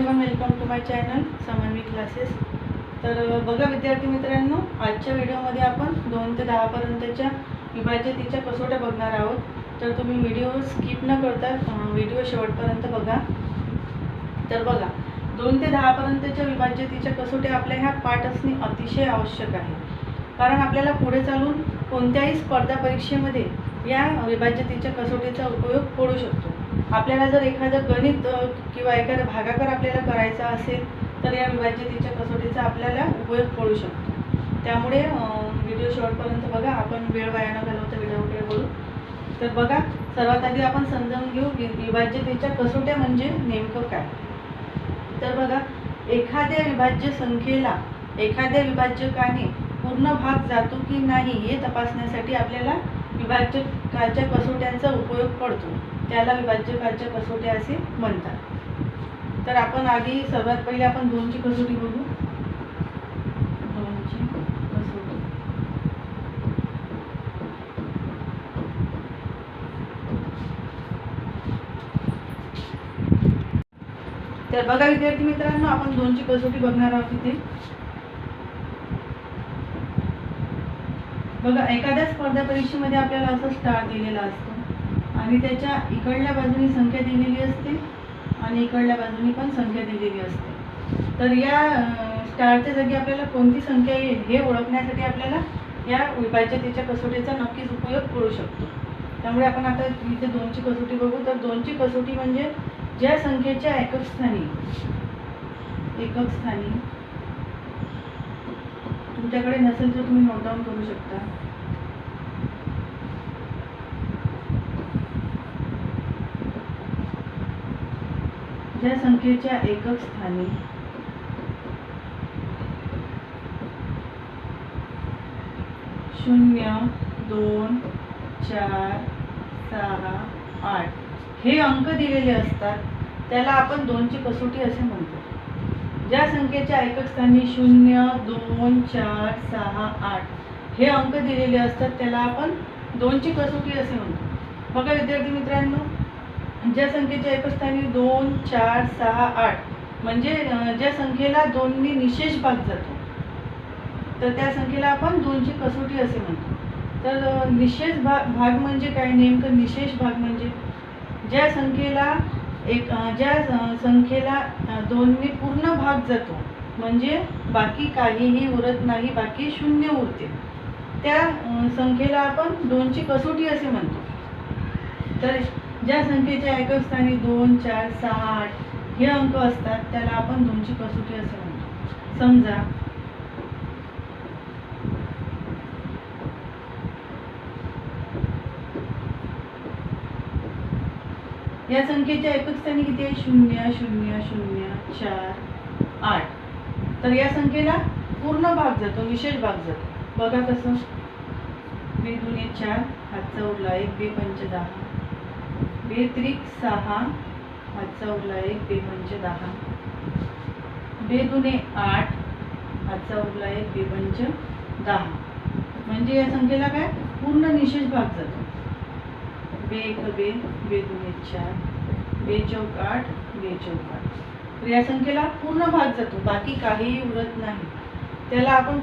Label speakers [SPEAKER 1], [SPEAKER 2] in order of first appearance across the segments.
[SPEAKER 1] Everyone welcome to my channel Samanvi classes तर बघा विद्यार्थी मित्रांनो आजच्या व्हिडिओमध्ये आपण दोन ते दहापर्यंतच्या विभाज्यतेच्या कसोट्या बघणार आहोत. तर तुम्ही व्हिडिओ स्किप न करता व्हिडिओ शेवटपर्यंत बघा. तर बघा दोन ते दहापर्यंतच्या विभाज्यतेच्या कसोट्या आपल्या ह्या पाठ असणे अतिशय आवश्यक आहे. कारण आपल्याला पुढे चालून कोणत्याही स्पर्धा परीक्षेमध्ये या विभाज्यतेच्या कसोटीचा उपयोग पडू शकतो. आपल्याला जर एखादं गणित किंवा एखादा भागाकार आपल्याला करायचा असेल तर या विभाज्यतेच्या कसोटीचा आपल्याला उपयोग पडू शकतो. त्यामुळे व्हिडिओ शेवटपर्यंत बघा. आपण वेळ वाया न घालवता व्हिडिओकडे बोलू तर बघा सर्वात आधी आपण समजावून घेऊ विभाज्यतेच्या कसोट्या म्हणजे नेमकं काय? तर बघा एखाद्या विभाज्य संख्येला एखाद्या विभाज्यकाने पूर्ण भाग जातो की नाही हे तपासण्यासाठी आपल्याला विभाज्यकाच्या कसोट्यांचा उपयोग पडतो. त्याला विभाज्यकाच्या कसोट्या असे म्हणतात. तर आपण आधी सर्वात पहिले आपण दोनची कसोटी बघू. दोनची कसोटी. तर बघा विद्यार्थी मित्रांनो आपण दोनची कसोटी बघणार आहोत इथे. बघा एखाद्या स्पर्धा परीक्षेमध्ये आपल्याला असं स्टार दिलेला असतो. आणि त्याच्या इकडल्या बाजूनी संख्या दिलेली असते आणि इकडल्या बाजूनी पण संख्या दिलेली असते. तर या स्टारच्या जागी आपल्याला कोणती संख्या येईल हे ओळखण्यासाठी आपल्याला या विभाज्यतेच्या कसोटीचा नक्कीच उपयोग करू शकतो. त्यामुळे आपण आता इथे दोनची कसोटी बघू. तर दोनची कसोटी म्हणजे ज्या संख्येच्या एकक स्थानी एकक स्थानी तुमच्याकडे नसेल तर तुम्ही नोट डाऊन करू शकता. ज्या संख्येच्या एकक स्थानी. शून्य दोन चार सहा आठ. हे अंक दिलेले असतात. त्याला आपण दोनची कसोटी असे म्हणतो. ज्या संख्येच्या एकक स्थानी शून्य दोन चार सहा आठ हे अंक दिलेले असतात त्याला आपण दोनची कसोटी असे म्हणतो. बघा विद्यार्थी मित्रांनो ज्या संख्येच्या एकस्थानी दोन चार सहा आठ. म्हणजे ज्या संख्येला दोननी निशेष भाग जातो तर त्या संख्येला आपण दोनची कसोटी असे म्हणतो. तर निशेष भाग भाग म्हणजे काय? नेमकं निशेष भाग म्हणजे ज्या संख्येला एक ज्या संख्येला दोनने पूर्ण भाग जातो म्हणजे बाकी काहीही उरत नाही बाकी शून्य उरते. त्या संख्येला आपण दोनची कसोटी असे म्हणतो. तर ज्या संख्येच्या एकस्थानी दोन चार सहा आठ हे अंक असतात त्याला आपण दोनची कसोटी असं म्हणतो. समजा या संख्येच्या एकक स्थानी किती आहे? शून्य शून्य शून्य चार आठ. तर या संख्येला पूर्ण भाग जातो विशेष भाग जातो. बघा कसं. बे दुने चार. हातचा उरला एक बे पंच दहा. बेत्रिक सहा हातचा उरला एक बे दहा. बेदुने आठ हातचा उरला एक बे दहा. म्हणजे या संख्येला काय? पूर्ण निशेष भाग जातो. बे एक बे बे दुने चार बे चौक आठ बे चौक आठ. तर या संख्येला पूर्ण भाग जातो बाकी काहीही उरत नाही. त्याला आपण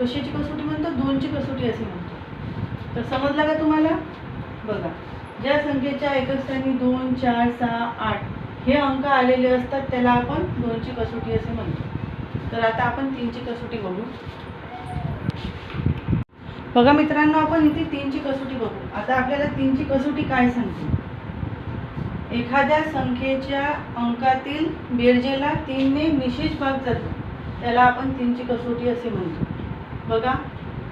[SPEAKER 1] कशाची कसोटी म्हणतो? दोनची कसोटी असे म्हणतो. तर समजलं का तुम्हाला? बघा. ज्या संख्येच्या एकक स्थानी दोन चार सहा आठ हे अंक आलेले असतात त्याला आपण दोनची कसोटी असे म्हणतो. तर आता आपण तीनची कसोटी बघू. बघा मित्रांनो आपण इथे तीनची कसोटी बघू. आता आपल्याला तीनची कसोटी काय सांगते? एखाद्या संख्येच्या अंकातील बेरजेला तीनने निशेष भाग जातो त्याला आपण तीनची कसोटी असे म्हणतो. बघा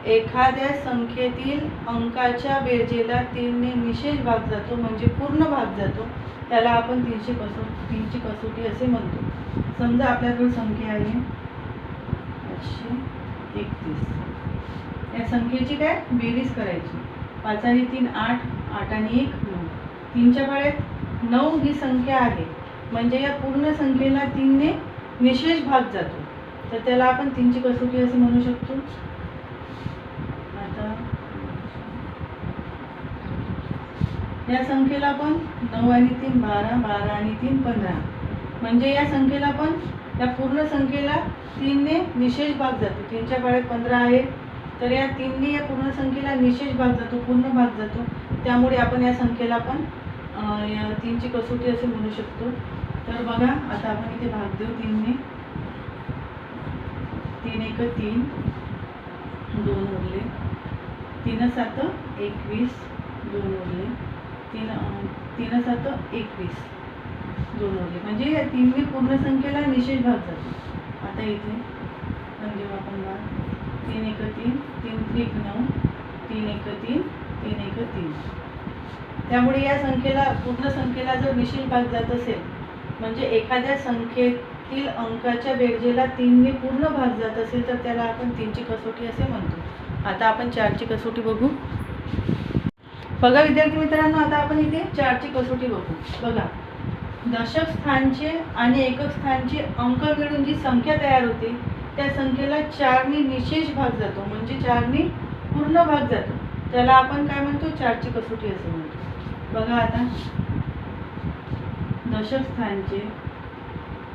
[SPEAKER 1] एखाद्या संख्येतील अंकाच्या बेरजेला तीनने निशेष भाग जातो म्हणजे पूर्ण भाग जातो त्याला आपण तीनशे कसो तीनची कसोटी असे म्हणतो. समजा आपल्याकडे संख्या आहे पाचशे एकतीस. या संख्येची काय? बेरीज करायची. पाच आणि तीन आठ आठ आणि एक नऊ. तीनच्या पाड्यात नऊ ही संख्या आहे. म्हणजे या पूर्ण संख्येला तीनने निशेष भाग जातो. तर त्याला आपण तीनची कसोटी असे म्हणू शकतो आता या संख्येला पण नऊ आणि तीन बारा बारा आणि तीन पंधरा. म्हणजे या संख्येला पण या पूर्ण संख्येला तीनने निशेष भाग जातो. तीनच्या पाड्यात पंधरा आहे तर या तीनने या पूर्ण संख्येला निशेष भाग जातो पूर्ण भाग जातो. त्यामुळे आपण या संख्येला पण या तीनची कसोटी असे म्हणू शकतो. तर बघा आता आपण इथे भाग देऊ तीनने. तीन एक तीन दोन उरले. तीन सात एकवीस दोन उरले. तीन तीन सात एकवीस दोन उरले म्हणजे या तीनवी पूर्ण संख्येला निशेष भाग जातो आता इथे पण आपण भाग तीन एक तीन तीन त्रिक नऊ तीन एक तीन तीन एक तीन. त्यामुळे या संख्येला पूर्ण संख्येला जर निशेष भाग जात असेल म्हणजे एखाद्या संख्येतील अंकाच्या बेरजेला तीनने पूर्ण भाग जात असेल तर त्याला आपण तीनची कसोटी असे म्हणतो. आता आपण चारची कसोटी बघू. बघा विद्यार्थी मित्रांनो आता आपण इथे चारची कसोटी बघू. बघा दशक स्थानचे आणि एकक स्थानचे अंक मिळून जी संख्या तयार होते त्या संख्येला चारने निशेष भाग जातो. म्हणजे चारने पूर्ण भाग जातो. त्याला आपण काय म्हणतो? चारची कसोटी असं म्हणतो. बघा आता दशक स्थानचे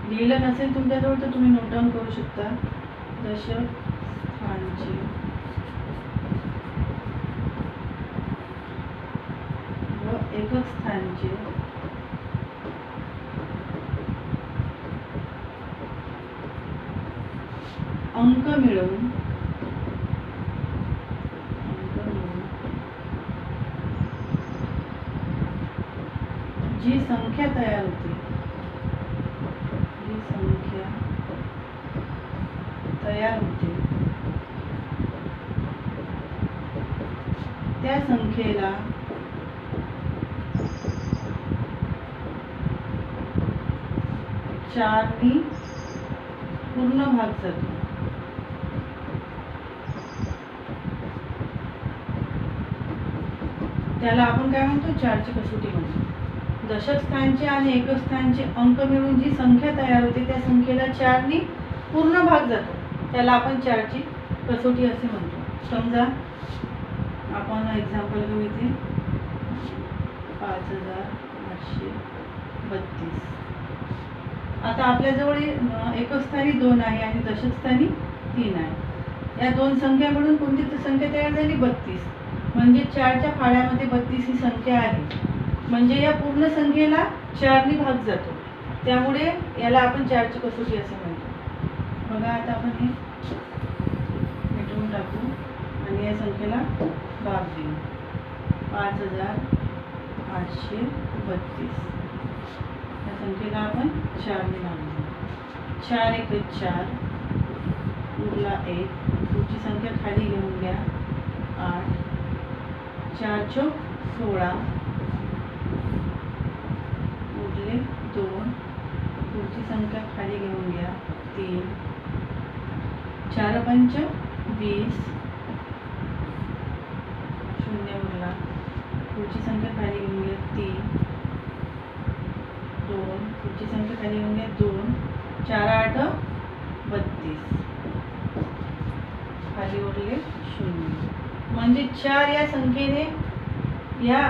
[SPEAKER 1] लिहिलं नसेल तुमच्याजवळ तर तुम्ही नोट डाऊन करू शकता. दशक स्थानचे व अंक अंक मिळवून. जी संख्या तयार होते जी संख्या तयार होते त्या संख्येला चारनी पूर्ण भाग जातो त्याला आपण काय म्हणतो? चारची कसोटी म्हणतो. दशक स्थानचे आणि एकक स्थानचे अंक मिळून जी संख्या तयार होते त्या संख्येला चारनी पूर्ण भाग जातो. त्याला आपण चारची कसोटी असे म्हणतो. समजा आपण एक्झाम्पल घेऊ इथे. पाच हजार आठशे बत्तीस. आता आपल्याजवळ एकस्थानी स्थानी दोन आहे आणि दशकस्थानी तीन आहे. या दोन संख्या मिळून कोणती संख्या तयार झाली? बत्तीस. म्हणजे चारच्या फाळ्यामध्ये बत्तीस ही संख्या आहे. म्हणजे या पूर्ण संख्येला चारनी भाग जातो. त्यामुळे याला आपण चारची कसोटी असं म्हणतो. बघा आता आपण हे मिटवून टाकू आणि या संख्येला भाग देऊ. पाच हजार आठशे बत्तीस. या संख्येला आपण चारने भाग देऊ चार एक चार उरला एक पुढची संख्या खाली घेऊन घ्या आठ। चार चौक सोळा उरले दोन पुढची संख्या खाली घेऊन घ्या तीन। चार पंच वीस शून्य उरला पुढची संख्या खाली घेऊन घ्या तीन। दोन पुढची संख्या खाली येऊन घ्या दोन चार आठ बत्तीस. खाली उरले शून्य. म्हणजे चार या संख्येने या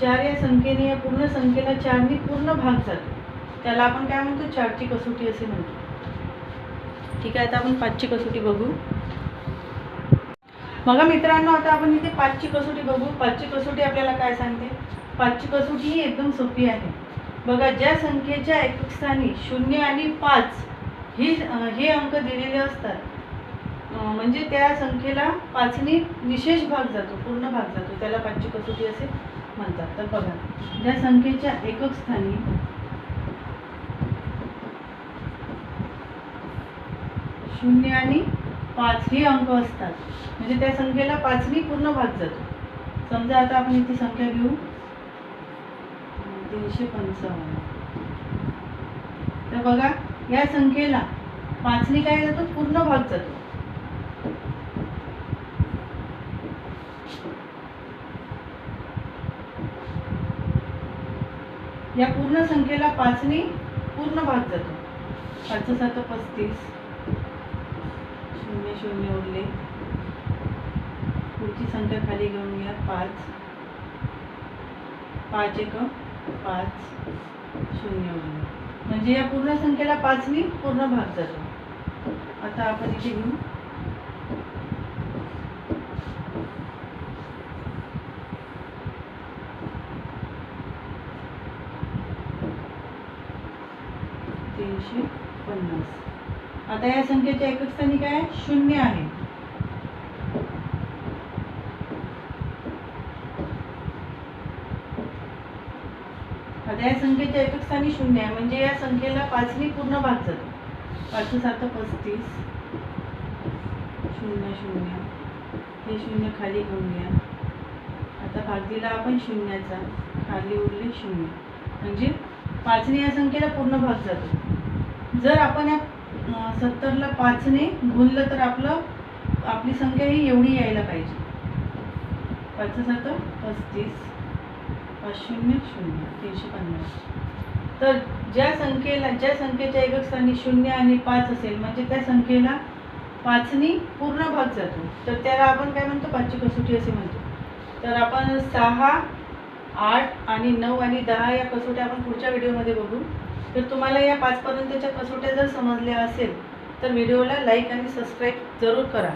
[SPEAKER 1] चार या संख्येने या पूर्ण संख्येला चारने पूर्ण भाग जातो त्याला आपण काय म्हणतो? चारची कसोटी असे म्हणतो. ठीक आहे आता आपण पाचची कसोटी बघू. बघा मित्रांनो आता आपण इथे पाचची कसोटी बघू. पाचची कसोटी आपल्याला काय सांगते? पाचची कसोटी ही एकदम सोपी आहे. बघा ज्या संख्येच्या एकक स्थानी शून्य आणि पाच ही हे अंक दिलेले असतात म्हणजे त्या संख्येला पाचनी विशेष भाग जातो पूर्ण भाग जातो त्याला पाचची कसोटी असे म्हणतात. तर बघा ज्या संख्येच्या एकक स्थानी शून्य आणि पाच हे अंक असतात म्हणजे त्या संख्येला पाचनी पूर्ण भाग जातो. समजा आता आपण इथे संख्या घेऊ. तीनशे पंचावन्न. तर बघा या संख्येला पाचनी काय जातो? पूर्ण भाग जातो. या पूर्ण संख्येला पाचनी पूर्ण भाग जातो. पाच सात पस्तीस. शून्य शून्य उरले. पुढची संख्या खाली घेऊन घ्या पाच. पाच एक. पाच शून्य म्हणजे या पूर्ण संख्येला पाचनी पूर्ण भाग जातो. आता आपण इथे घेऊ. तीनशे पन्नास. आता या संख्येच्या एकक स्थानी काय? शून्य आहे. आता या संख्येच्या एकस्थानी शून्य आहे. म्हणजे या संख्येला पाचनी पूर्ण भाग जातो पाच सात पस्तीस. शून्य शून्य. हे शून्य खाली घेऊन घ्या. आता भाग दिला आपण शून्याचा. खाली उरले शून्य. म्हणजे पाचने या संख्येला पूर्ण भाग जातो जर आपण या सत्तरला पाचने गुणलं तर आपलं आपली संख्या ही एवढी यायला पाहिजे. पाच सात पस्तीस. पाच शून्य शून्य तीनशे पन्नास. तर ज्या संख्येला ज्या संख्येच्या एकक स्थानी शून्य आणि पाच असेल म्हणजे त्या संख्येला पाचनी पूर्ण भाग जातो. तर त्याला आपण काय म्हणतो? पाचची कसोटी असे म्हणतो. तर आपण सहा आठ आणि नऊ आणि दहा या कसोट्या आपण पुढच्या व्हिडिओमध्ये बघू. तर तुम्हाला या पाचपर्यंतच्या कसोट्या जर समजल्या असेल तर व्हिडिओला लाईक आणि सबस्क्राईब जरूर करा.